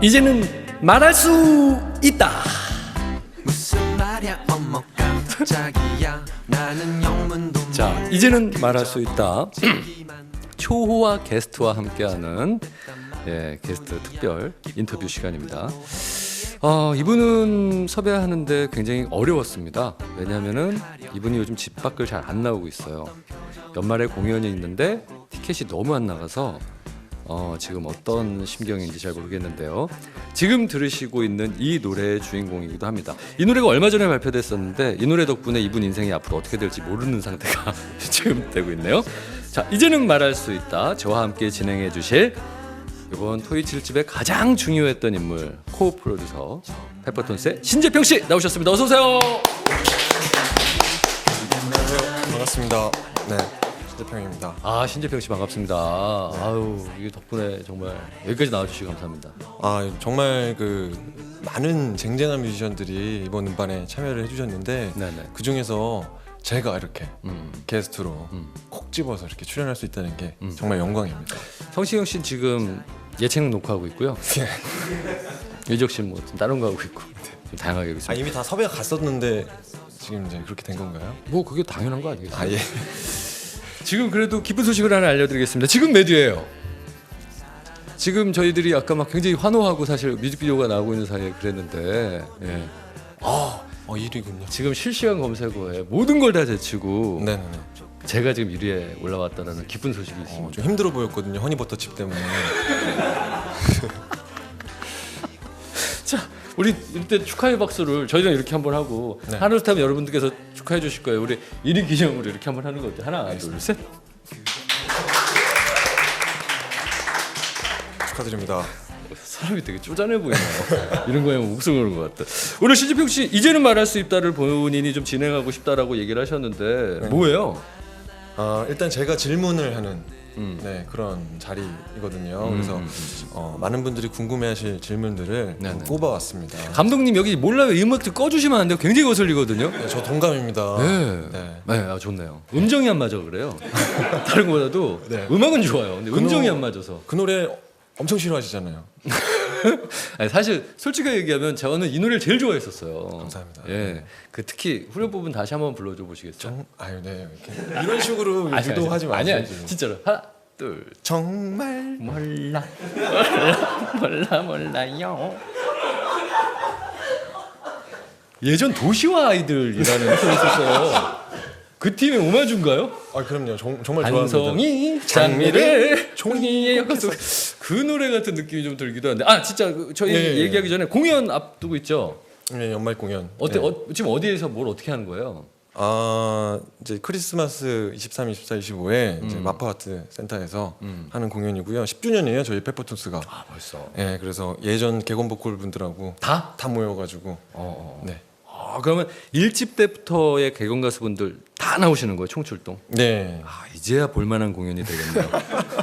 이제는 말할 수 있다. 자, 이제는 말할 수 있다. 초호와 게스트와 함께하는 예, 게스트 특별 인터뷰 시간입니다. 어, 이분은 섭외하는데 굉장히 어려웠습니다. 왜냐하면은 이분이 요즘 집 밖을 잘 안 나오고 있어요. 연말에 공연이 있는데 티켓이 너무 안 나가서 어, 지금 어떤 심경인지 잘 모르겠는데요. 지금 들으시고 있는 이 노래의 주인공이기도 합니다. 이 노래가 얼마 전에 발표됐었는데 이 노래 덕분에 이분 인생이 앞으로 어떻게 될지 모르는 상태가 지금 되고 있네요. 자, 이제는 말할 수 있다. 저와 함께 진행해 주실 이번 토이 7집의 가장 중요했던 인물 코 프로듀서 페퍼톤스의 신재평 씨 나오셨습니다. 어서 오세요. 반갑습니다. 네, 신재평입니다. 아 신재평 씨 반갑습니다. 아유 이게 덕분에 정말 여기까지 나와주시고 감사합니다. 아 정말 그 많은 쟁쟁한 뮤지션들이 이번 음반에 참여를 해주셨는데 네네. 그 중에서 제가 이렇게 음. 게스트로 콕 집어서 이렇게 출연할 수 있다는 게 정말 영광입니다. 성시경 씨는 지금 예체능 녹화하고 있고요. 유적 씨는 뭐 다른 거 하고 있고 좀 다양하게 하고 아 있습니다. 이미 다 섭외가 갔었는데 지금 이제 그렇게 된 건가요? 뭐 그게 당연한 거 아니겠어요? 아 예. 지금 그래도 기쁜 소식을 하나 알려드리겠습니다. 지금 몇 위예요? 지금 저희들이 아까 막 굉장히 환호하고 사실 뮤직비디오가 나오고 있는 사이에 그랬는데 예. 어 1위군요. 지금 실시간 검색어에 모든 걸 다 제치고 네네네. 제가 지금 1위에 올라왔다라는 기쁜 소식이 어, 있습니다. 좀 힘들어 보였거든요. 허니버터 칩 때문에. 우리 이때 축하의 박수를 저희가 이렇게 한번 하고 네. 하늘스타면 여러분들께서 축하해 주실 거예요. 우리 1위 기념으로 이렇게 한번 하는 거 어때? 하나, 둘, 셋. 축하드립니다. 사람이 되게 쪼잔해 보이네요. 이런 거에 웃음 오는 것 같다. 오늘 신지평 씨 이제는 말할 수 있다를 본인이 좀 진행하고 싶다라고 얘기를 하셨는데 뭐예요? 아 일단 제가 질문을 하는 음. 네 그런 자리이거든요. 그래서 어, 많은 분들이 궁금해하실 질문들을 네 네. 뽑아왔습니다. 감독님 여기 몰라요 음악 좀 꺼주시면 안 돼요. 굉장히 거슬리거든요. 네, 저 동감입니다. 네. 네. 네, 아, 좋네요. 음정이 안 맞아 그래요. 다른 거보다도 네. 음악은 좋아요. 근데 그 음정이 노- 안 맞아서. 그 노래 엄청 싫어하시잖아요. 아니, 사실 솔직하게 얘기하면 저는 이 노래를 제일 좋아했었어요. 감사합니다. 예, 그 특히 후렴 부분 다시 한번 불러줘 보시겠죠? 정 아유 네 이렇게 이런 식으로 아니, 유도하지 마세요. 아니, 지금. 진짜로 하나, 둘, 정말 몰라, 몰라, 몰라, 몰라요. 예전 도시와 아이들이라는 팀이 있었어요. 그 팀의 오마주인가요? 아 그럼요. 정, 정말 좋아합니다. 반성이 장미를 종이에 엮어서 그 노래 같은 느낌이 좀 들기도 한데 아 진짜 그 저희 예, 예. 얘기하기 전에 공연 앞두고 있죠. 네, 연말 공연. 어때? 네. 어, 지금 어디에서 뭘 어떻게 하는 거예요? 아 이제 크리스마스 23, 24, 25에 이제 음. 마파아트 센터에서 하는 공연이고요. 10주년이에요. 저희 페퍼톤스가. 아 벌써 예, 그래서 예전 개건 보컬 분들하고 다? 다 모여가지고 어, 어. 네, 아, 그러면 일집 때부터의 개건 가수분들 다 나오시는 거예요 총출동? 네, 아 이제야 볼만한 공연이 되겠네요.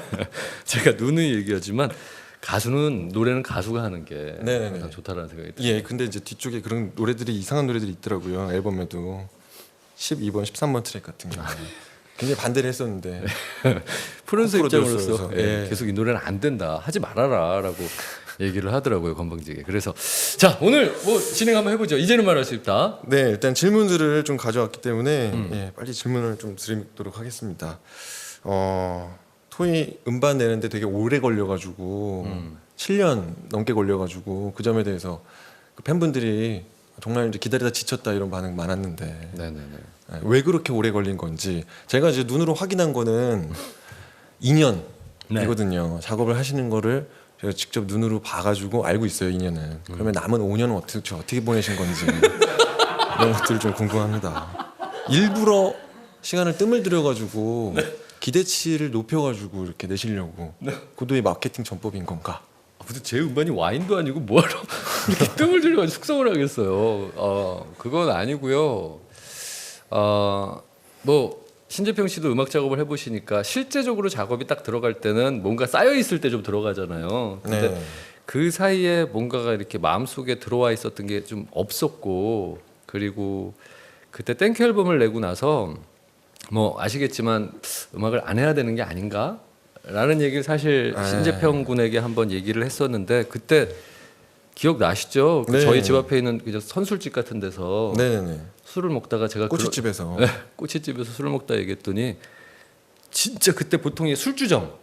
제가 누누이 얘기하지만 가수는 노래는 가수가 하는 게 네네네. 항상 좋다라는 생각이 들어요. 예, 근데 이제 뒤쪽에 그런 노래들이 이상한 노래들이 있더라고요. 앨범에도 12번, 13번 트랙 같은 게 굉장히 반대를 했었는데 프로듀서 코 입장으로서 예, 예. 계속 이 노래는 안 된다 하지 말아라라고 얘기를 하더라고요 건방지게. 그래서 자 오늘 뭐 진행 한번 해보죠. 이제는 말할 수 있다. 네, 일단 질문들을 좀 가져왔기 때문에 음. 예, 빨리 질문을 좀 드리도록 하겠습니다. 어, 토이 음반 내는데 되게 오래 걸려가지고 음. 7년 넘게 걸려가지고 그 점에 대해서 그 팬분들이 정말 이제 기다리다 지쳤다 이런 반응 많았는데 네네네. 예, 왜 그렇게 오래 걸린 건지 제가 이제 눈으로 확인한 거는 2년이거든요. 작업을 하시는 거를 제가 직접 눈으로 봐가지고 알고 있어요 2년은. 그러면 남은 5년은 어떻게 어떻게 보내신 건지 이런 것들 좀 궁금합니다. 일부러 시간을 뜸을 들여가지고 기대치를 높여가지고 이렇게 내시려고 고도의 마케팅 전법인 건가? 아, 무슨 제 음반이 와인도 아니고 뭐하러 이렇게 뜸을 들여가지고 숙성을 하겠어요. 어 그건 아니고요. 어 뭐 신재평 씨도 음악 작업을 해보시니까 실제적으로 작업이 딱 들어갈 때는 뭔가 쌓여 있을 때 좀 들어가잖아요. 근데 네. 그 사이에 뭔가가 이렇게 마음속에 들어와 있었던 게 좀 없었고 그리고 그때 땡큐 앨범을 내고 나서 뭐 아시겠지만 음악을 안 해야 되는 게 아닌가? 라는 얘기를 사실 네. 신재평 군에게 한번 얘기를 했었는데 그때 기억 나시죠? 그 네. 저희 집 앞에 있는 그저 선술집 같은 데서 네네네. 술을 먹다가 제가 꼬치집에서. 네, 꼬치집에서 술을 먹다 얘기했더니 진짜 그때 보통 이 술주정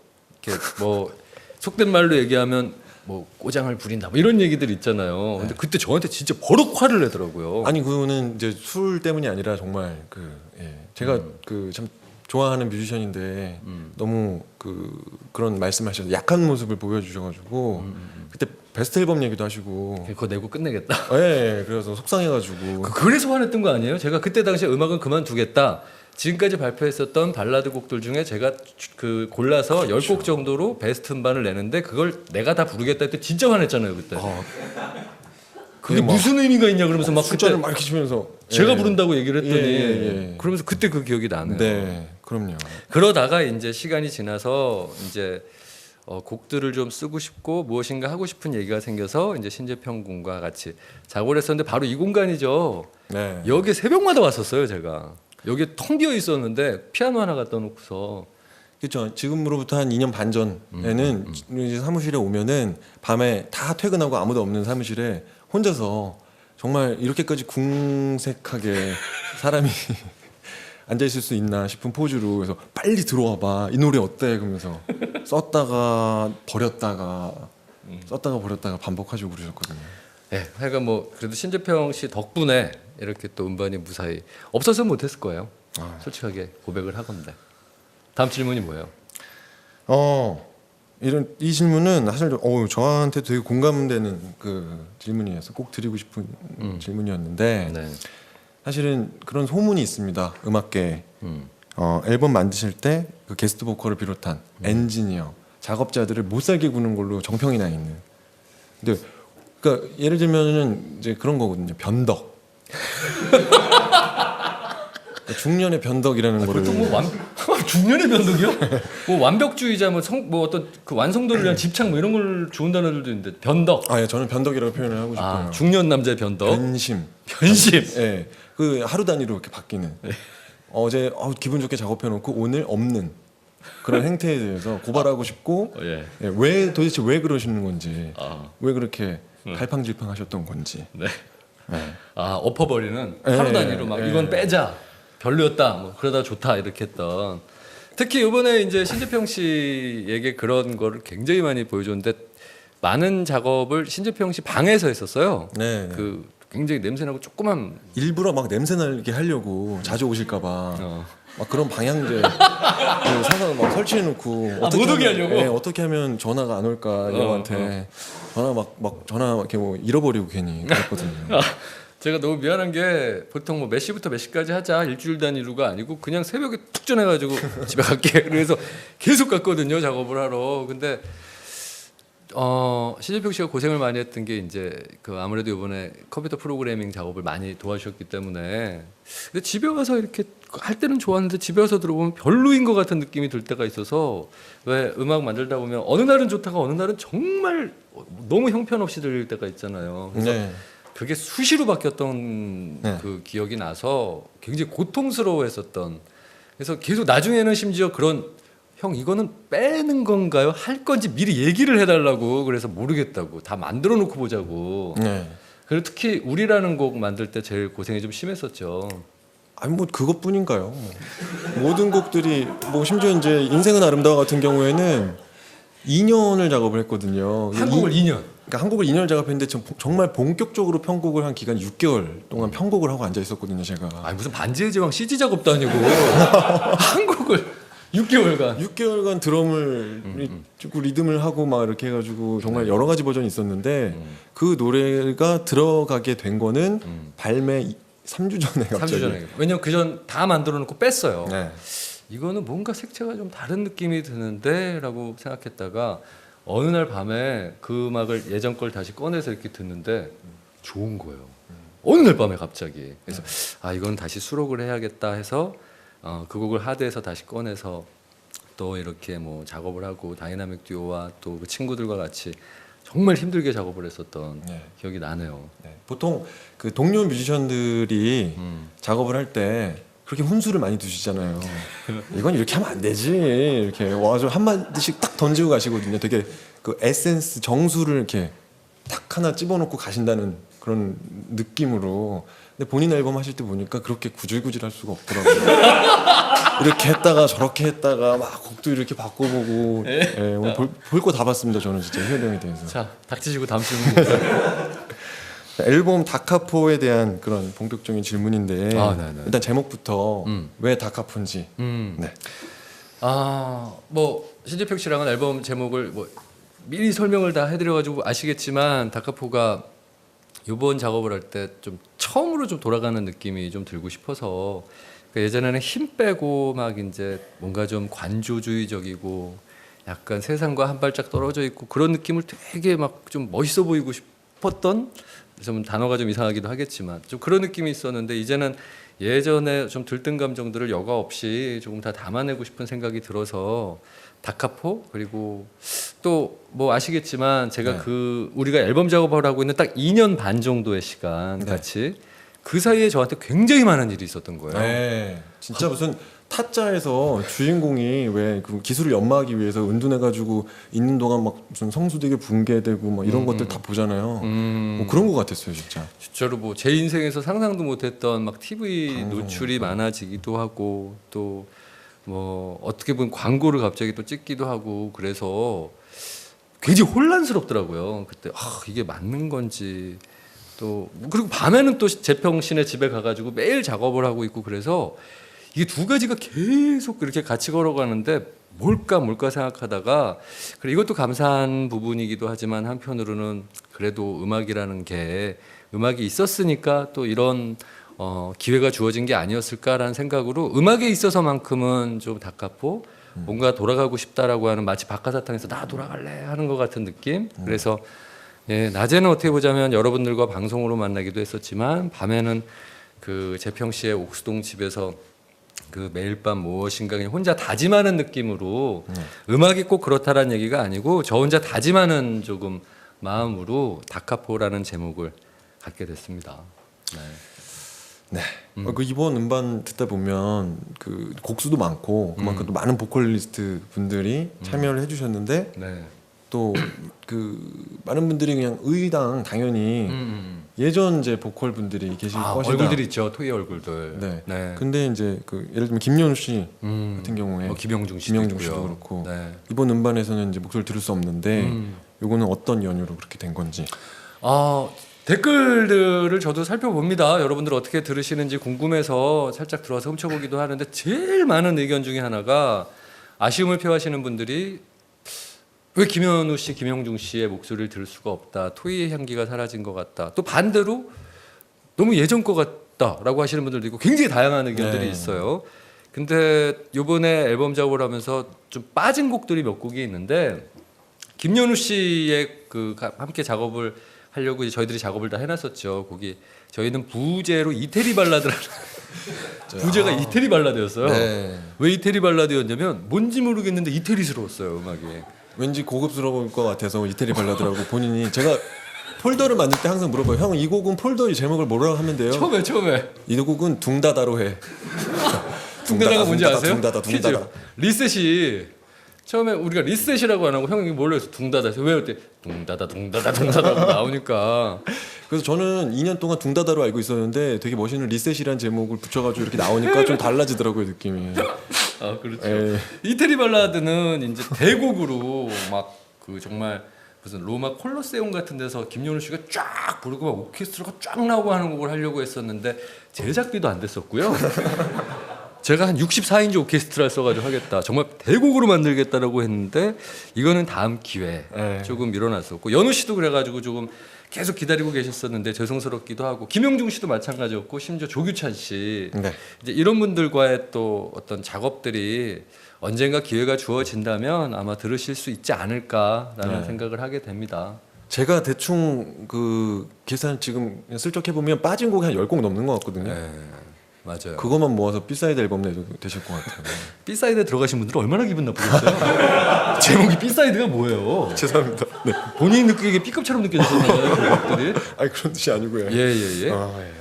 이렇게 뭐 속된 말로 얘기하면 뭐 꼬장을 부린다 뭐 이런 얘기들 있잖아요. 근데 그때 저한테 진짜 버럭 화를 내더라고요. 아니 그거는 이제 술 때문이 아니라 정말 그 예. 제가 음. 그참 좋아하는 뮤지션인데 너무 그 그런 말씀하셔서 약한 모습을 보여주셔가지고 음, 그때 베스트 앨범 얘기도 하시고 그거 내고 끝내겠다. 예, 예. 그래서 속상해가지고 그- 그래서 화냈던 거 아니에요? 제가 그때 당시에 음악은 그만두겠다. 지금까지 발표했었던 발라드 곡들 중에 제가 주- 그 골라서 열곡 정도로 베스트 음반을 내는데 그걸 내가 다 부르겠다 했더니 진짜 화냈잖아요 그때. 어, 그게 막 무슨 의미가 있냐 그러면서 막 그때 숫자를 막 이렇게 치면서 제가 예. 부른다고 얘기를 했더니 예, 예, 예. 그러면서 그때 그 기억이 나네요. 네, 그럼요. 그러다가 이제 시간이 지나서 이제 어, 곡들을 좀 쓰고 싶고 무엇인가 하고 싶은 얘기가 생겨서 이제 신재평 군과 같이 작업을 했었는데 바로 이 공간이죠. 네. 여기 새벽마다 왔었어요 제가. 여기 텅 비어 있었는데 피아노 하나 갖다 놓고서 그렇죠. 지금으로부터 한 2년 반 전에는 음, 이제 사무실에 오면은 밤에 다 퇴근하고 아무도 없는 사무실에 혼자서 정말 이렇게까지 궁색하게 사람이 앉아 있을 수 있나 싶은 포즈로 그래서 빨리 들어와 봐. 이 노래 어때? 그러면서 썼다가 버렸다가 음. 썼다가 버렸다가 반복하시고 그러셨거든요. 예, 하여간 뭐 그래도 신재평 씨 덕분에 이렇게 또 음반이 무사히 없었으면 못했을 거예요. 아. 솔직하게 고백을 하건데. 다음 질문이 뭐예요? 어 이런 이 질문은 사실 어 저한테 되게 공감되는 그 질문이어서 꼭 드리고 싶은 질문이었는데 네. 사실은 그런 소문이 있습니다 음악계 음. 어, 앨범 만드실 때 그 게스트 보컬을 비롯한 엔지니어 작업자들을 못 살게 구는 걸로 정평이 나 있는 근데 그러니까 예를 들면은 이제 그런 거거든요 변덕 그러니까 중년의 변덕이라는 거를 보통 뭐 완, 중년의 변덕이요? 뭐 완벽주의자 뭐, 성, 뭐 어떤 그 완성도를 위한 집착 뭐 이런 걸 좋은 단어들도 있는데 변덕. 아 예, 저는 변덕이라고 표현을 하고 싶어요 아, 중년 남자의 변덕. 변심 변심. 예, 그 하루 단위로 이렇게 바뀌는. 네. 어제 어, 기분 좋게 작업해놓고 오늘 없는 그런 행태에 대해서 고발하고 싶고 예. 예, 왜 도대체 왜 그러시는 건지, 아, 왜 그렇게 갈팡질팡하셨던 건지. 네. 예. 아 엎어버리는 예, 하루 단위로 막 예. 이건 빼자 별로였다 뭐 그러다 좋다 이렇게 했던 특히 이번에 이제 신재평 씨에게 그런 거를 굉장히 많이 보여줬는데 많은 작업을 신재평 씨 방에서 했었어요. 네. 그 굉장히 냄새나고 조그만 일부러 막 냄새 나게 하려고 자주 오실까봐 어. 막 그런 방향제 그 사서 막 설치해 놓고 아, 못 오게 하려고? 예, 어떻게 하면 전화가 안 올까 형한테 전화 막 막 전화 막 이렇게 뭐 잃어버리고 괜히 그랬거든요. 제가 너무 미안한 게 보통 뭐 몇 시부터 몇 시까지 하자 일주일 단위로가 아니고 그냥 새벽에 툭 전해가지고 집에 갈게 그래서 계속 갔거든요 작업을 하러 근데 어 신재평 씨가 고생을 많이 했던 게 이제 그 아무래도 이번에 컴퓨터 프로그래밍 작업을 많이 도와주셨기 때문에 근데 집에 와서 이렇게 할 때는 좋았는데 집에 와서 들어보면 별로인 것 같은 느낌이 들 때가 있어서 왜 음악 만들다 보면 어느 날은 좋다가 어느 날은 정말 너무 형편없이 들릴 때가 있잖아요. 그래서 네. 그게 수시로 바뀌었던 네. 그 기억이 나서 굉장히 고통스러워했었던 그래서 계속 나중에는 심지어 그런 형 이거는 빼는 건가요 할 건지 미리 얘기를 해달라고 그래서 모르겠다고 다 만들어 놓고 보자고 네. 그리고 특히 우리라는 곡 만들 때 제일 고생이 좀 심했었죠 아니 뭐 그것뿐인가요? 뭐. 모든 곡들이 뭐 심지어 이제 인생은 아름다워 같은 경우에는 2년을 작업을 했거든요. 한국을 이, 2년 그러니까 한국을 2년을 작업했는데 전 정말 본격적으로 편곡을 한 기간 6개월 동안 편곡을 하고 앉아 있었거든요, 제가. 아니 무슨 반지의 제왕 CG 작업도 아니고 한국을 6개월간. 6개월간 드럼을 찍고 리듬을 하고 막 이렇게 해가지고 정말 여러 가지 버전이 있었는데 그 노래가 들어가게 된 거는 발매 3주 전에 갑자기. 3주 전에. 왜냐면 그 전 다 만들어 놓고 뺐어요. 네. 이거는 뭔가 색채가 좀 다른 느낌이 드는데라고 생각했다가 어느 날 밤에 그 음악을 예전 걸 다시 꺼내서 이렇게 듣는데 좋은 거예요. 어느 날 밤에 갑자기. 그래서 아 이건 다시 수록을 해야겠다 해서 어, 그 곡을 하드에서 다시 꺼내서 또 이렇게 뭐 작업을 하고 다이나믹 듀오와 또 그 친구들과 같이 정말 힘들게 작업을 했었던 네. 기억이 나네요. 네. 보통 그 동료 뮤지션들이 음. 작업을 할 때 그렇게 훈수를 많이 두시잖아요. 이건 이렇게 하면 안 되지. 이렇게 와서 한 마디씩 딱 던지고 가시거든요. 되게 그 에센스 정수를 이렇게 탁 하나 집어넣고 가신다는 그런 느낌으로 근데 본인 앨범 하실 때 보니까 그렇게 구질구질 할 수가 없더라고요. 이렇게 했다가 저렇게 했다가 막 곡도 이렇게 바꿔보고 예, 오늘 볼 거 다 봤습니다 저는 진짜 효령에 대해서 자, 닥치시고 다음 질문? 앨범 다카포에 대한 그런 본격적인 질문인데 아, 네네. 일단 제목부터 음. 왜 다카포인지 음. 네. 아, 뭐 신재평 씨랑은 앨범 제목을 뭐 미리 설명을 다 해드려가지고 아시겠지만 다카포가 이번 작업을 할 때 좀 처음으로 좀 돌아가는 느낌이 좀 들고 싶어서 그러니까 예전에는 힘 빼고 막 이제 뭔가 좀 관조주의적이고 약간 세상과 한 발짝 떨어져 있고 그런 느낌을 되게 막 좀 멋있어 보이고 싶었던 좀 단어가 좀 이상하기도 하겠지만 좀 그런 느낌이 있었는데 이제는 예전에 좀 들뜬 감정들을 여과 없이 조금 다 담아내고 싶은 생각이 들어서 다카포 그리고 또 뭐 아시겠지만 제가 네. 그 우리가 앨범 작업을 하고 있는 딱 2년 반 정도의 시간 네. 같이 그 사이에 저한테 굉장히 많은 일이 있었던 거예요. 네. 진짜 무슨 타짜에서 주인공이 왜 그 기술을 연마하기 위해서 은둔해가지고 있는 동안 막 무슨 성수되게 붕괴되고 막 이런 음. 것들 다 보잖아요. 음, 뭐 그런 것 같았어요 진짜. 진짜로 뭐 제 인생에서 상상도 못했던 막 TV 방송. 노출이 많아지기도 하고 또 뭐 어떻게 보면 광고를 갑자기 또 찍기도 하고 그래서 굉장히 혼란스럽더라고요. 그때 아 이게 맞는 건지 또 그리고 밤에는 또 재평 씨네 집에 가가지고 매일 작업을 하고 있고 그래서 이게 두 가지가 계속 그렇게 같이 걸어가는데 뭘까 뭘까 생각하다가 그래 이것도 감사한 부분이기도 하지만 한편으로는 그래도 음악이라는 게 음악이 있었으니까 또 이런 어, 기회가 주어진 게 아니었을까라는 생각으로 음악에 있어서만큼은 좀 다카포 뭔가 돌아가고 싶다라고 하는 마치 박하사탕에서 나 돌아갈래 하는 것 같은 느낌. 그래서 예, 낮에는 어떻게 보자면 여러분들과 방송으로 만나기도 했었지만 밤에는 그 재평 씨의 옥수동 집에서 그 매일 밤 무엇인가 그냥 혼자 다짐하는 느낌으로 음 악이 꼭 그렇다라는 얘기가 아니고 저 혼자 다짐하는 조금 마음으로 다카포라는 제목을 갖게 됐습니다. 네. 네. 어, 그 이번 음반 듣다 보면 그 곡수도 많고 그만큼 음. 또 많은 보컬리스트 분들이 참여를 해주셨는데 네. 또그 많은 분들이 그냥 의당 당연히 음. 예전 이제 보컬 분들이 계실 아, 것이다. 얼굴들 있죠. 토이 얼굴들. 네. 네. 근데 이제 그 예를 들면 김연우 씨 음. 같은 경우에 뭐 김영중 씨도 김영중. 씨도 그렇고 네. 이번 음반에서는 이제 목소리를 들을 수 없는데 음. 요거는 어떤 연유로 그렇게 된 건지. 아 댓글들을 저도 살펴봅니다. 여러분들 어떻게 들으시는지 궁금해서 살짝 들어와서 훔쳐보기도 하는데 제일 많은 의견 중에 하나가 아쉬움을 표하시는 분들이 왜 김현우 씨, 김영중 씨의 목소리를 들을 수가 없다. 토이의 향기가 사라진 것 같다. 또 반대로 너무 예전 것 같다라고 하시는 분들도 있고 굉장히 다양한 의견들이 네. 있어요. 근데 요번에 앨범 작업을 하면서 좀 빠진 곡들이 몇 곡이 있는데 김연우 씨의 그 가- 함께 작업을 하려고 이제 저희들이 작업을 다 해놨었죠. 거기 저희는 부제로 이태리 발라드라는 부제가 이태리 발라드였어요. 네. 왜 이태리 발라드였냐면 뭔지 모르겠는데 이태리스러웠어요 음악이. 왠지 고급스러울 것 같아서 이태리 발라드라고 본인이 제가 폴더를 만들 때 항상 물어봐요. 형 이 곡은 폴더 이 제목을 뭐라고 하면 돼요? 처음에 처음에 이 곡은 둥다다로 해. 둥다다가 뭔지 둥다다, 아세요? 둥다다. 둥다다. 리셋이 처음에 우리가 리셋이라고 안 하고 형이 뭘로 해서 둥다다 해서 왜 그때 둥다다 둥다다 둥다다 나오니까 그래서 저는 2년 동안 둥다다로 알고 있었는데 되게 멋있는 리셋이라는 제목을 붙여가지고 이렇게 나오니까 좀 달라지더라고요 느낌이. 아 그렇죠. 에, 이태리 발라드는 이제 대곡으로 막 그 정말 무슨 로마 콜로세움 같은 데서 김연우 씨가 쫙 부르고 막 오케스트라가 쫙 나오고 하는 곡을 하려고 했었는데 제작비도 안 됐었고요. 제가 한 64인조 오케스트라 써가지고 하겠다. 정말 대곡으로 만들겠다라고 했는데 이거는 다음 기회 네. 조금 밀어놨었고 연우 씨도 그래가지고 조금 계속 기다리고 계셨었는데 죄송스럽기도 하고 김영중 씨도 마찬가지였고 심지어 조규찬 씨 네. 이제 이런 분들과의 또 어떤 작업들이 언젠가 기회가 주어진다면 아마 들으실 수 있지 않을까라는 네. 생각을 하게 됩니다. 제가 대충 그 계산 지금 슬쩍 해보면 빠진 곡이 한 10곡 넘는 것 같거든요. 네, 맞아요. 그것만 모아서 비사이드 앨범 내도 되실 것 같아요. B 사이드에 들어가신 분들은 얼마나 기분 나쁘겠어요. 제목이 B 사이드가 뭐예요? 죄송합니다. 네. 본인이 느끼기에 B급처럼. 그런 것들이. 아니 그런 뜻이 아니고요. 예예 예. 아, 예.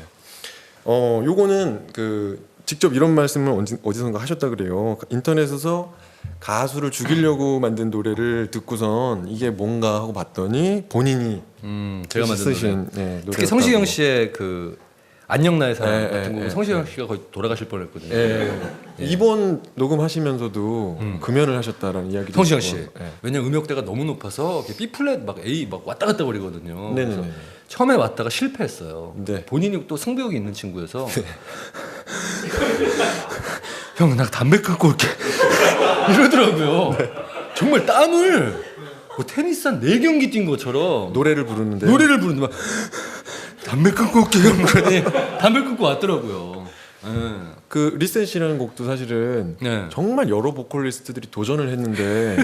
어, 요거는 그 직접 이런 말씀을 어디, 어디선가 하셨다 그래요. 인터넷에서 가수를 죽이려고 만든 노래를 듣고선 이게 뭔가 하고 봤더니 본인이 음, 제가 만든 노래. 네, 특히 성시경 씨의 그 안녕 나의 사랑 예, 같은 예, 곡은 예, 성시경 씨가 거의 돌아가실 뻔했거든요. 예. 이번 녹음하시면서도 금연을 하셨다라는 이야기도 음. 성시경 씨. 예. 왜냐면 음역대가 너무 높아서 B 플랫 막 A 막 왔다 갔다 거리거든요. 그래서 처음에 왔다가 실패했어요. 네. 본인이 또 승부욕이 있는 친구여서 형나 담배 끊고 올게 이러더라고요. 정말 땀을 뭐 테니스 한 네 경기 뛴 것처럼 노래를 부르는데 노래를 부르는데 막 담배 끊고 올게 형 그러더니 담배 끊고 왔더라고요. 예. 그 리센 씨라는 곡도 사실은 네. 정말 여러 보컬리스트들이 도전을 했는데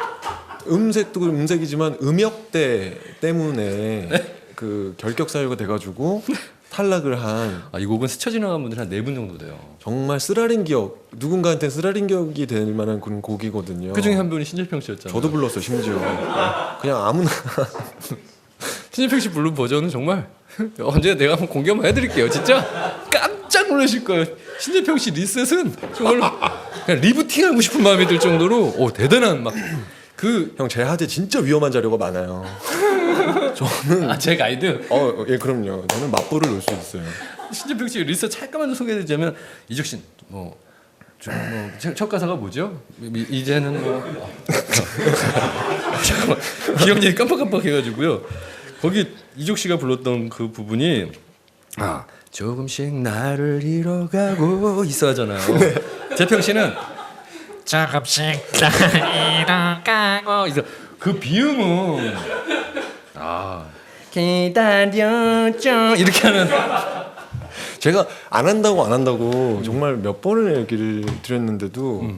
음색도 음색이지만 음역대 때문에 그 결격 사유가 돼가지고 탈락을 한 아, 이 곡은 스쳐 지나간 분들이 한네 분 정도 돼요. 정말 쓰라린 기억 누군가한테 쓰라린 기억이 될 만한 그런 곡이거든요. 그 중에 한 분이 신재평 씨였잖아요. 저도 불렀어 심지어 그냥 아무나 신재평 씨 부른 버전은 정말 언제 내가 한번 공개 한번 해드릴게요. 진짜 깜짝 놀라실 거예요. 신재평 씨 리셋은 그냥 리부팅하고 싶은 마음이 들 정도로 오 대단한 막 그 형 제 하드에 진짜 위험한 자료가 많아요. 저는 아, 제 가이드 어 예 그럼요. 저는 맞불을 놓을 수 있어요. 신재평 씨 리셋 잠깐만 좀 소개해드리자면 이적 씨뭐 좀뭐첫 첫 가사가 뭐죠? 이- 이제는 뭐 잠깐만 기억력이 깜빡깜빡해가지고요. 거기 이적 씨가 불렀던 그 부분이 아 조금씩 나를 잃어가고 있어 하잖아요. 재평 씨는 조금씩 나 잃어가고 그래서 그 비음은 아 기다려줘 이렇게 하는 제가 안 한다고 안 한다고 정말 몇 번을 얘기를 드렸는데도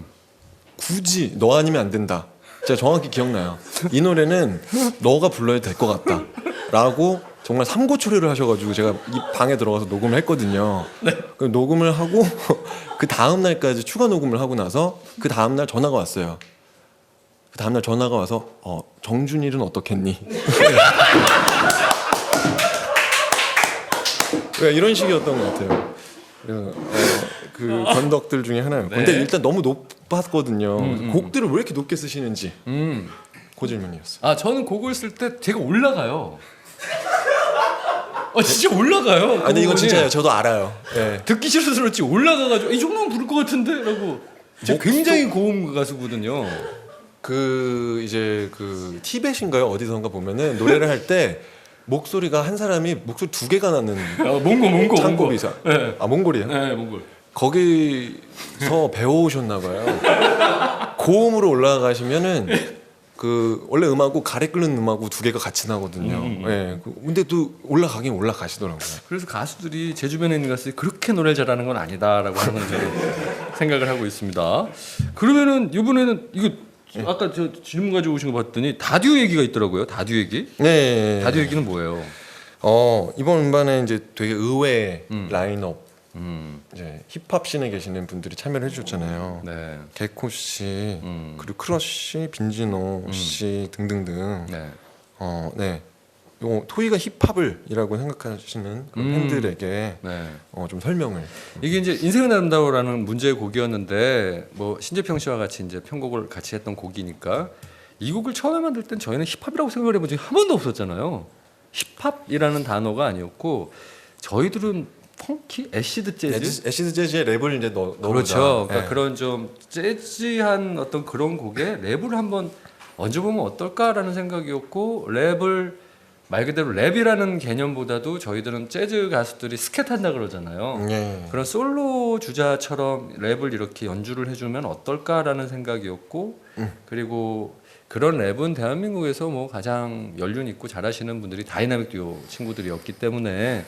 굳이 너 아니면 안 된다. 제가 정확히 기억나요. 이 노래는 너가 불러야 될 것 같다. 라고 정말 삼고초려를 하셔가지고 제가 이 방에 들어가서 녹음을 했거든요. 그 녹음을 하고 그 다음 날까지 추가 녹음을 하고 나서 그 다음 날 전화가 왔어요. 그 다음 날 전화가 와서 어, 정준일은 어떻겠니? 왜 이런 식이었던 것 같아요. 어, 그 건덕들 중에 하나예요. 근데 네. 일단 너무 높았거든요. 곡들을 왜 이렇게 높게 쓰시는지 음. 그 질문이었어요. 아 저는 곡을 쓸 때 제가 올라가요. 아 진짜 올라가요. 그 아니 이건. 진짜예요. 저도 알아요. 예. 듣기 싫어서 그렇지 올라가가지고 이 정도면 부를 것 같은데라고. 제가 목소- 굉장히 고음 가수거든요. 그 이제 그 티벳인가요 어디선가 보면은 노래를 할 때 목소리가 한 사람이 목소리 두 개가 나는 아, 몽고 몽고 창고비 이상. 네. 아 몽골이에요? 네 몽골. 거기서 배워오셨나 봐요. 고음으로 올라가시면은 그 원래 음하고 가래 끓는 음하고 두 개가 같이 나거든요. 예. 그- 근데 또 올라가긴 올라가시더라고요. 그래서 가수들이 제 주변에 있는 가수들이 그렇게 노래를 잘하는 건 아니다라고 하는 건 저는 생각을 하고 있습니다. 그러면은 이번에는 이거 아까 저 질문 가지고 오신 거 봤더니 다듀 얘기가 있더라고요. 다듀 얘기. 네. 다듀 얘기는 뭐예요? 어 이번 음반에 이제 되게 의외의 음. 라인업 음, 이제 힙합 씬에 계시는 분들이 참여를 해주셨잖아요. 네, 개코 씨 음. 그리고 크러쉬, 빈지노 씨 등등등. 네, 어 네. 요 토이가 힙합을이라고 생각하시는 그 음. 팬들에게 네. 어, 좀 설명을. 이게 이제 인생은 아름다워라는 문제의 곡이었는데 뭐 신재평 씨와 같이 이제 편곡을 같이 했던 곡이니까 이 곡을 처음에 만들 땐 저희는 힙합이라고 생각을 해본 적이 한 번도 없었잖아요. 힙합이라는 단어가 아니었고 저희들은 펑키, 애시드 재즈 에시드, 에시드 재즈의 랩을 이제 넣, 넣어보자. 그렇죠. 그러니까 예. 그런 좀 재즈한 어떤 그런 곡에 랩을 한번 얹어보면 어떨까라는 생각이었고 랩을 말 그대로 랩이라는 개념보다도 저희들은 재즈 가수들이 스캣 한다 그러잖아요. 예. 그런 솔로 주자처럼 랩을 이렇게 연주를 해주면 어떨까라는 생각이었고 음. 그리고 그런 랩은 대한민국에서 뭐 가장 연륜 있고 잘하시는 분들이 다이나믹 듀오 친구들이었기 때문에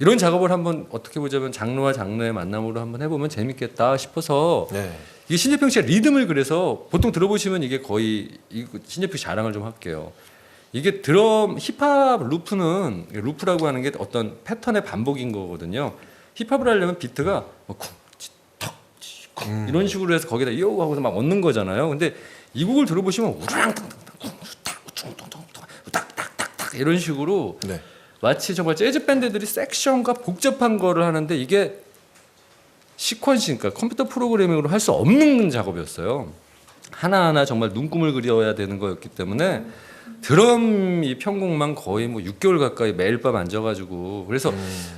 이런 작업을 한번 어떻게 보자면 장르와 장르의 만남으로 한번 해보면 재밌겠다 싶어서 네. 이게 신재평 씨가 리듬을 그래서 보통 들어보시면 이게 거의 이 신재평 씨 자랑을 좀 할게요. 이게 드럼 힙합 루프는 루프라고 하는 게 어떤 패턴의 반복인 거거든요. 힙합을 하려면 비트가 뭐 쿵, 치, 턱, 치, 쿵 음. 이런 식으로 해서 거기다 요 하고서 막 얻는 거잖아요. 근데 이 곡을 들어보시면 우랑 딱딱딱딱 이런 식으로 네. 마치 정말 재즈 밴드들이 섹션과 복잡한 거를 하는데 이게 시퀀시 그러니까 컴퓨터 프로그래밍으로 할 수 없는 작업이었어요. 하나하나 정말 눈금을 그려야 되는 거였기 때문에 드럼 이 편곡만 거의 뭐 6개월 가까이 매일 밤 앉아가지고 그래서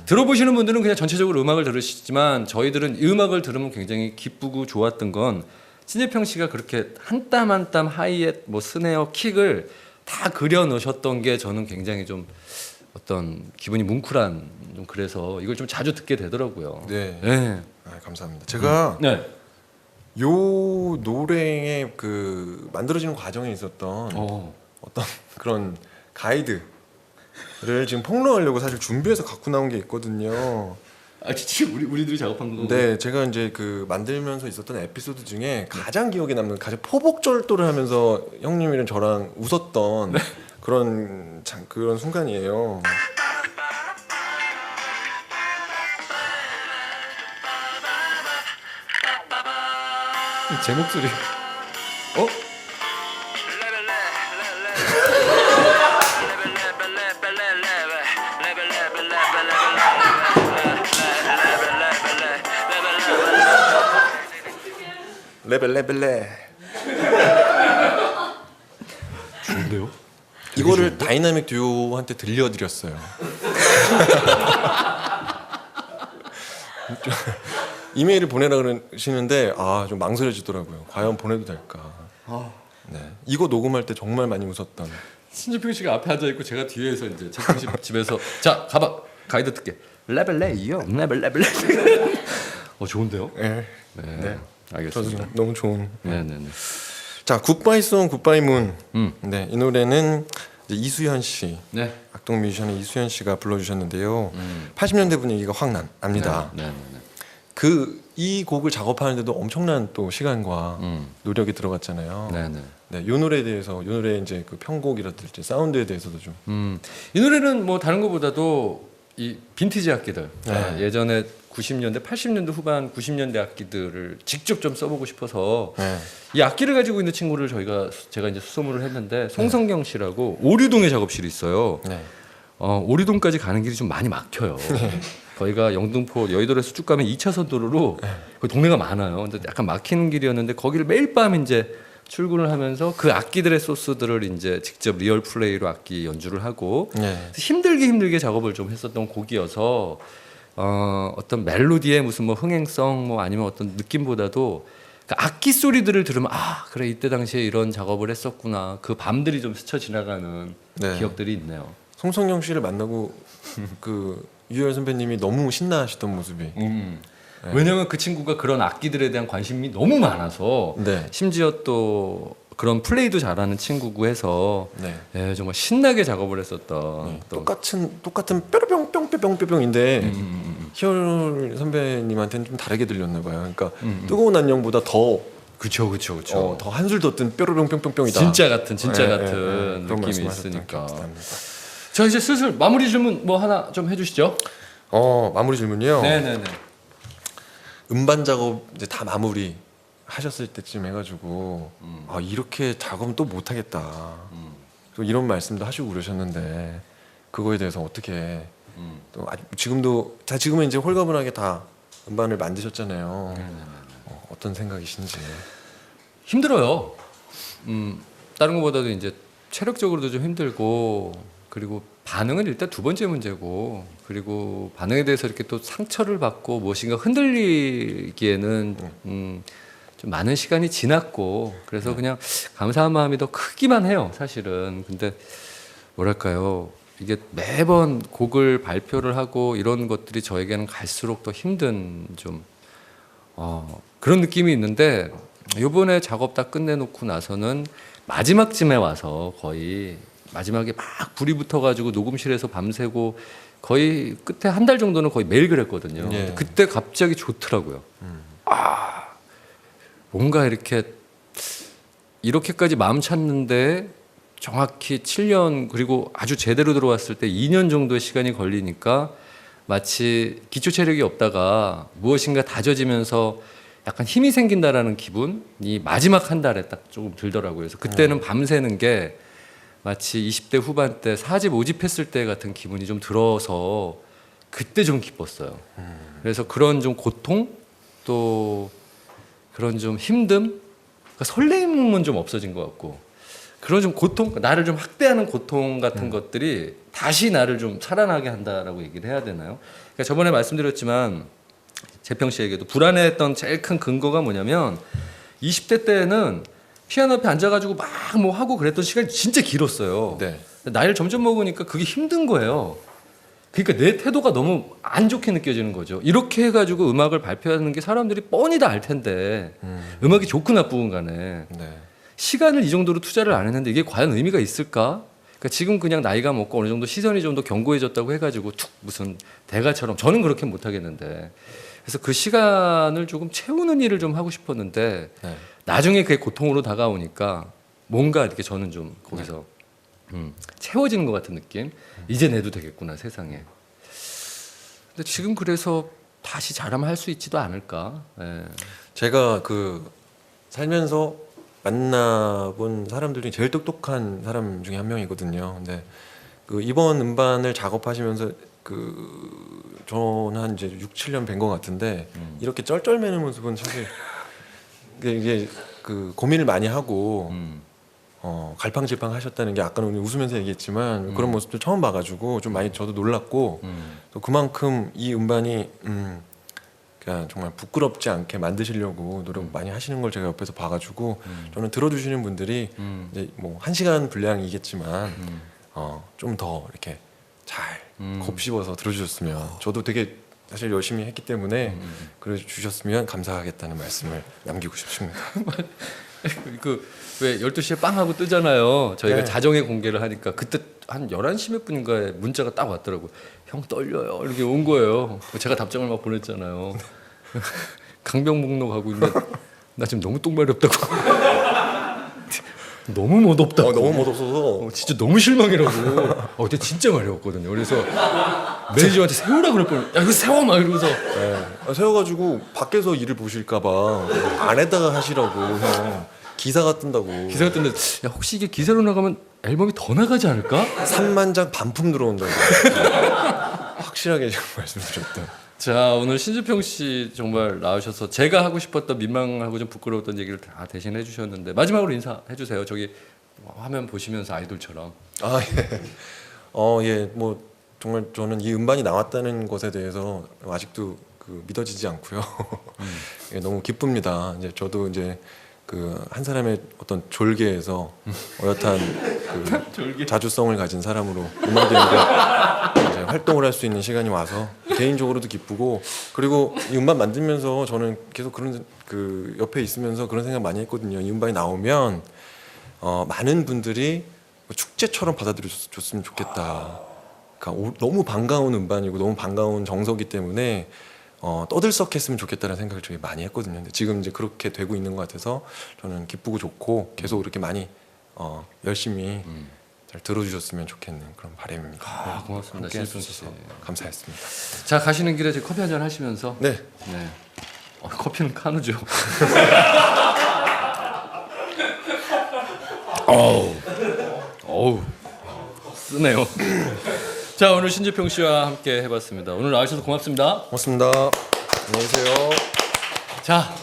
들어보시는 분들은 그냥 전체적으로 음악을 들으시지만 저희들은 이 음악을 들으면 굉장히 기쁘고 좋았던 건 신재평 씨가 그렇게 한 땀 한 땀 하이햇 뭐 스네어 킥을 다 그려 넣으셨던 게 저는 굉장히 좀 어떤 기분이 뭉클한 좀 그래서 이걸 좀 자주 듣게 되더라고요. 네. 네. 아, 감사합니다. 제가 네. 요 노래의 그 만들어지는 과정에 있었던 어. 어떤 그런 가이드를 지금 폭로하려고 사실 준비해서 갖고 나온 게 있거든요. 아 진짜 우리 우리들이 작업한 거. 네, 제가 이제 그 만들면서 있었던 에피소드 중에 가장 기억에 남는 가장 포복절도를 하면서 형님이랑 저랑 웃었던 그런 참 그런 순간이에요. 제 목소리. 어? 레벨 레벨레. 좋은데요? 이거를 다이나믹 듀오한테 들려드렸어요. 이메일을 보내라 그러시는데 아 좀 망설여지더라고요. 과연 보내도 될까? 네, 이거 녹음할 때 정말 많이 웃었던. 신재평 씨가 앞에 앉아 있고 제가 뒤에서 이제 재평 씨 집에서 자 가봐 가이드 듣게 레벨 레이요 레벨 레벨 레벨. 어 좋은데요? 네, 네. 네. 저도 알겠습니다. 너무 좋은. 네네네. 자, 굿바이송 굿바이문. 음. 네, 이 노래는 이수현 씨, 네. 악동 뮤지션의 이수현 씨가 불러주셨는데요. 80년대 분위기가 확 난, 납니다. 네. 네. 그이 곡을 작업하는데도 엄청난 또 시간과 음. 노력이 들어갔잖아요. 네. 네. 네, 이 노래에 대해서 이 노래 이제 그 편곡이라든지 사운드에 대해서도 좀. 음, 이 노래는 뭐 다른 것보다도 이 빈티지 악기들 네. 아, 예전에 90년대, 80년대 후반 90년대 악기들을 직접 좀 써보고 싶어서 네. 이 악기를 가지고 있는 친구를 저희가 제가 이제 수소문을 했는데 송성경 씨라고 오류동에 작업실이 있어요. 네. 어, 오류동까지 가는 길이 좀 많이 막혀요. 저희가 영등포 여의도에서 쭉 가면 2차선 도로로 그 동네가 많아요. 근데 약간 막히는 길이었는데 거기를 매일 밤 이제 출근을 하면서 그 악기들의 소스들을 이제 직접 리얼 플레이로 악기 연주를 하고 네. 힘들게 힘들게 작업을 좀 했었던 곡이어서 어, 어떤 멜로디의 무슨 뭐 흥행성 뭐 아니면 어떤 느낌보다도 그 악기 소리들을 들으면 아 그래 이때 당시에 이런 작업을 했었구나 그 밤들이 좀 스쳐 지나가는 네. 기억들이 있네요. 송성경 씨를 만나고 그 유열 선배님이 너무 신나하셨던 모습이. 음. 왜냐면 그 친구가 그런 악기들에 대한 관심이 너무 많아서 네. 심지어 또 그런 플레이도 잘하는 친구고 해서 네. 예, 정말 신나게 작업을 했었던 네. 또 똑같은 똑같은 뾰로뿅 뿅뿅뿅뿅인데 음, 음, 음. 희열 선배님한테는 좀 다르게 들렸나 봐요. 그러니까 음. 뜨거운 안녕보다 더 그쵸 그쵸 그쵸 어, 더 한술 더 뜬 뾰로뿅 뿅뿅뿅이다. 진짜 같은 진짜 예, 같은 예, 예. 그런 느낌이 말씀하셨던 있으니까 기억이 납니다. 자 이제 슬슬 마무리 질문 뭐 하나 좀 해주시죠 어 마무리 질문이요. 네네네 음반 작업 이제 다 마무리 하셨을 때쯤 해가지고 아 이렇게 작업은 또 못하겠다. 음, 또 이런 말씀도 하시고 그러셨는데 그거에 대해서 어떻게 음. 또 아직 지금도 자 지금은 이제 홀가분하게 다 음반을 만드셨잖아요. 어, 어떤 생각이신지. 힘들어요. 음, 다른 것보다도 이제 체력적으로도 좀 힘들고 그리고 반응은 일단 두 번째 문제고 그리고 반응에 대해서 이렇게 또 상처를 받고 무엇인가 흔들리기에는 음, 좀 많은 시간이 지났고 그래서 그냥 감사한 마음이 더 크기만 해요 사실은 근데 뭐랄까요 이게 매번 곡을 발표를 하고 이런 것들이 저에게는 갈수록 더 힘든 좀 어, 그런 느낌이 있는데 요번에 작업 다 끝내놓고 나서는 마지막쯤에 와서 거의 마지막에 막 불이 붙어가지고 녹음실에서 밤새고 거의 끝에 한 달 정도는 거의 매일 그랬거든요. 예. 그때 갑자기 좋더라고요. 아 뭔가 이렇게 이렇게까지 마음 찾는데 정확히 7년 그리고 아주 제대로 들어왔을 때 2년 정도의 시간이 걸리니까 마치 기초 체력이 없다가 무엇인가 다져지면서 약간 힘이 생긴다라는 기분이 마지막 한 달에 딱 조금 들더라고요. 그래서 그때는 밤새는 게 마치 20대 후반 때 4집 5집 했을 때 같은 기분이 좀 들어서 그때 좀 기뻤어요. 그래서 그런 좀 고통 또 그런 좀 힘듦, 그러니까 설레임은 좀 없어진 것 같고 그런 좀 고통, 나를 좀 학대하는 고통 같은 것들이 다시 나를 좀 살아나게 한다라고 얘기를 해야 되나요? 그러니까 저번에 말씀드렸지만 재평 씨에게도 불안해했던 제일 큰 근거가 뭐냐면 20대 때는 피아노 앞에 앉아가지고 막 뭐 하고 그랬던 시간이 진짜 길었어요. 네. 나이를 점점 먹으니까 그게 힘든 거예요. 그러니까 내 태도가 너무 안 좋게 느껴지는 거죠. 이렇게 해가지고 음악을 발표하는 게 사람들이 뻔히 다 알 텐데 음. 음악이 좋고 나쁘건 간에 네. 시간을 이 정도로 투자를 안 했는데 이게 과연 의미가 있을까? 그러니까 지금 그냥 나이가 먹고 어느 정도 시선이 좀 더 견고해졌다고 해가지고 툭 무슨 대가처럼 저는 그렇게 못 하겠는데 그래서 그 시간을 조금 채우는 일을 좀 하고 싶었는데 네. 나중에 그게 고통으로 다가오니까 뭔가 이렇게 저는 좀 거기서 음, 채워지는 것 같은 느낌. 이제 내도 되겠구나 세상에. 근데 지금 그래서 다시 잘하면 할 수 있지도 않을까. 예. 제가 그 살면서 만나본 사람들 중에 제일 똑똑한 사람 중에 한 명이거든요. 근데 그 이번 음반을 작업하시면서 그 저는 한 이제 6, 7년 뵌 것 같은데 이렇게 쩔쩔매는 모습은 사실 이게 그 고민을 많이 하고 음. 어, 갈팡질팡 하셨다는 게 아까는 웃으면서 얘기했지만 그런 모습도 처음 봐가지고 좀 많이 저도 놀랐고 음. 또 그만큼 이 음반이 음, 그냥 정말 부끄럽지 않게 만드시려고 노력 많이 하시는 걸 제가 옆에서 봐가지고 저는 들어주시는 분들이 음. 이제 뭐 한 시간 분량이겠지만 음. 어, 좀 더 이렇게 잘 음. 곱씹어서 들어주셨으면 저도 되게 사실 열심히 했기 때문에 그래 주셨으면 감사하겠다는 말씀을 남기고 싶습니다. 그왜 12시에 빵 하고 뜨잖아요. 저희가 네. 자정에 공개를 하니까 그때 한 11시 몇 분인가에 문자가 딱 왔더라고요. 형 떨려요. 이렇게 온 거예요. 제가 답장을 막 보냈잖아요. 강병목로 가고 있는데 나 지금 너무 똥마렵다고. 너무 못없다고. 못 없어서 어, 진짜 너무 실망이라고. 어, 그때 진짜 마려웠거든요. 그래서 매니저한테 세우라 그럴 뻔. 야 이거 세워 막 이러면서. 네. 아, 세워가지고 밖에서 일을 보실까봐 안에다가 하시라고 형 기사가 뜬다고 기사가 떴는데 야 혹시 이게 기사로 나가면 앨범이 더 나가지 않을까? 3만 장 반품 들어온다고 확실하게 말씀드렸다. 자 오늘 신주평 씨 정말 나오셔서 제가 하고 싶었던 민망하고 좀 부끄러웠던 얘기를 다 대신 해주셨는데 마지막으로 인사해 주세요. 저기 화면 보시면서 아이돌처럼. 아 예. 어 예. 뭐 정말 저는 이 음반이 나왔다는 것에 대해서 아직도 그 믿어지지 않고요. 예, 너무 기쁩니다. 이제 저도 이제 그 한 사람의 어떤 졸개에서 어엿한 그 자주성을 가진 사람으로 음악인데 이제 활동을 할 수 있는 시간이 와서 개인적으로도 기쁘고 그리고 이 음반 만들면서 저는 계속 그런 그 옆에 있으면서 그런 생각 많이 했거든요. 이 음반이 나오면 어, 많은 분들이 축제처럼 받아들여줬으면 좋겠다. 그러니까 오- 너무 반가운 음반이고 너무 반가운 정서기 때문에 어, 떠들썩했으면 좋겠다는 생각을 되게 많이 했거든요. 근데 지금 이제 그렇게 되고 있는 것 같아서 저는 기쁘고 좋고 계속 이렇게 많이 어, 열심히 잘 들어주셨으면 좋겠는 그런 바람입니다. 아, 고맙습니다. 함께 신순 씨. 감사했습니다. 자 가시는 길에 제 커피 한 잔 하시면서. 네, 네. 어, 커피는 카누죠. 어우, 어우, 쓰네요. 자 오늘 신주평 씨와 함께 해봤습니다. 오늘 나와주셔서 고맙습니다. 고맙습니다. 안녕히 계세요. 자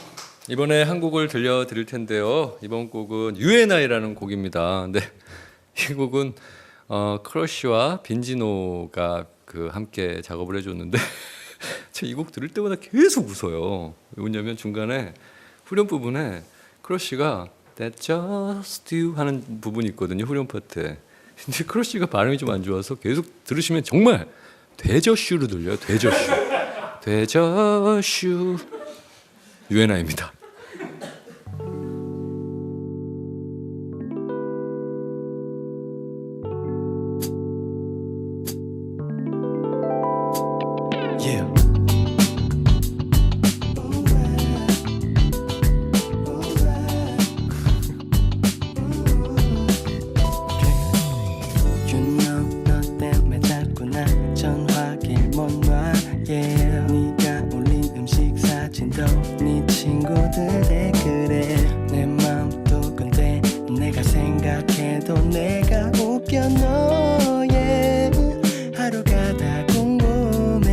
이번에 한 곡을 들려드릴 텐데요. 이번 곡은 UNI라는 곡입니다. 근데 이 곡은 어, 크러쉬와 빈지노가 그 함께 작업을 해줬는데 제가 이 곡 들을 때마다 계속 웃어요. 왜냐면 중간에 후렴 부분에 크러쉬가 That just you 하는 부분이 있거든요. 후렴 파트에. 근데 크러쉬가 발음이 좀 안 좋아서 계속 들으시면 정말 되저슈로 들려요. 되저슈. 되저슈. 유엔아입니다.